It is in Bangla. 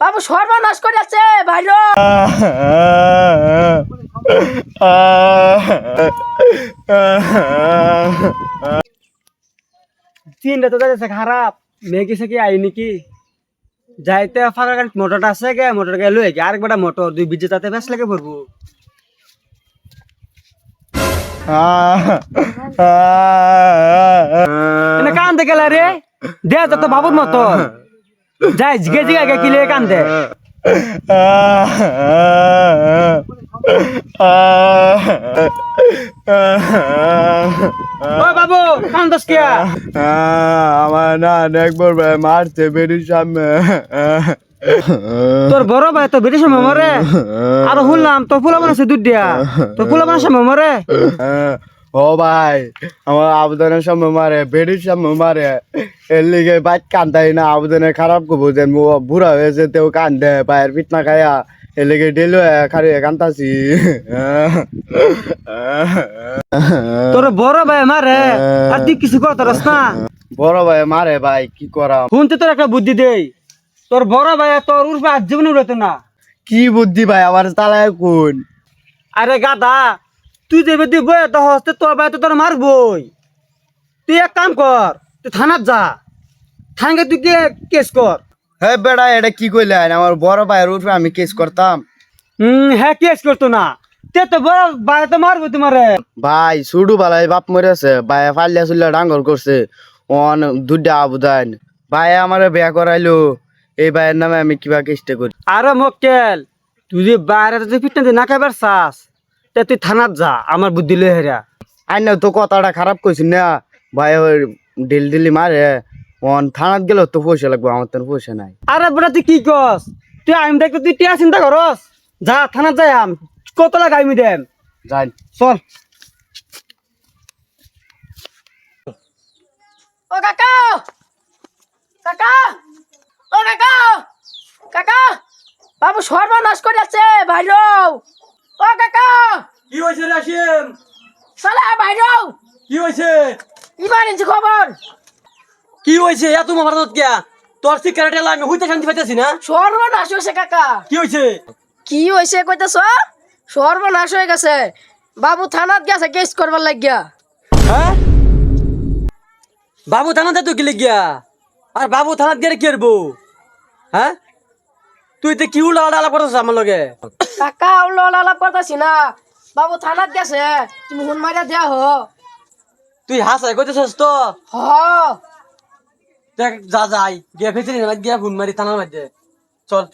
বাবু, সর্বনাশ করে যাচ্ছে, বাইরে। তিনটা তো যাচ্ছে খারাপ। মেয়ে কিছু কি আই নাকি যাইতে ফাঁকা গাড়ি মোটরটা আছে গে, মোটর গে লই গে আরেকবার মোটর, দুই বিজে তাতে বেশ লাগে এনে কান্দে গেলা রে? দে তো বাবুর মতো যাই জিগে জিগে গে কিলে কান্দে বাবু কান্দস কে আমার না একবার ভাই মারছে বেরির সামনে তোর বড় ভাই তো বেরিয়ে সময় মরে আর শুনলাম তোর ফুলা বানাচ্ছে দুধ দিয়া তোর ফুলা সময় মরে ও ভাই আমার আবেদনের সামনে মারে বেরির সামনে মারে। এর লিগে বাইক কান্দাই না আবেদনে খারাপ করব যে বুড়া হয়েছে তেও কান্দে পায়ের পিঠ না খাইয়া এর লিগে ডেলো খারিয়ে কান্দাছি তোর বড় ভাই মারে আর তুই কিছু কর তোরস না? বড় ভাই মারে ভাই কি করাম? শুনতে তোর একটা বুদ্ধি দেই। তোর বড় ভাই তোর উর্ফে আজ জীবনে উড়াতো না। কি বুদ্ধি ভাই আমার তালায় কোন? আরে গাদা তুই যে তুই বই তো হস্তে তোর তো তোর মারবই তুই এক কাম কর তুই থানাত যা। থানাকে তুই কে কেস কর। হে বেড়া এটা কি কইলেন আমার বড় ভাইয়ের উপরে আমি কেস করতাম। হুম হ্যাঁ কেস করতো না। তে তো বড় ভাই তো মারবো তোমারে। ভাই সুডু বালাই বাপ মরেছে। ভাই ফাল্লা চুল্লা ডাঙ্গর করছে। অন দুটা আবুদান ভাই আমারে বিয়া করাইলো। এই ভাইয়ের নামে আমি কিবা কেসটা করি। আরে মক্কেল তুই যে বাইরে যদি ফিটনা না খাইবার চাস তে তুই থানাত যা আমার বুদ্ধি লই হেরা আই না তো কথাটা খারাপ কইছি না? ভাই ওই ডেলি ডেলি মারে অন থানাত গেলেও তো পয়সা লাগবে আমার তো পয়সা নাই। আরে বড় তুই কি কস তুই আমি দেখতে তুই টিয়া চিন্তা করস যা থানাত যাই আম। কত লাগ আমি। দেম যাই। চল। ও কাকা! কাকা! ও কাকা! কাকা! বাবু সর্বনাশ করে যাচ্ছে বাইরে ও কাকা! কি হয়েছে রাশিম সালা বাইরে! কি হয়েছে? ইমার্জেন্সি খবর। কি হয়েছে? এত মামার গিয়া। তোর সিগারেট আমি হইতে শান্তি পাইতেছি না? সর্বনাশ হয়েছে কাকা। কি হয়েছে? কি হয়েছে কইতেছ? সর্বনাশ হয়ে গেছে। বাবু থানাত গেছে কেস করবার লাগিয়া। হ্যাঁ? বাবু থানাতে তুই গেলে গিয়া। আর বাবু থানাত গিয়ে কি করব? হ্যাঁ? তুই তো কি উল্টা আলাপ করতেছ আমার লগে? কাকা উল্লো আলাপ করতেছি না। বাবু থানাত গেছে তুমি হুন মারিয়া দেয়া হ। তুই হাসাই কইতেছস তো? হ। দেখ যা যাই গিয়ে ফেসিলি গিয়া হুন মারি থানার মধ্যে। চল।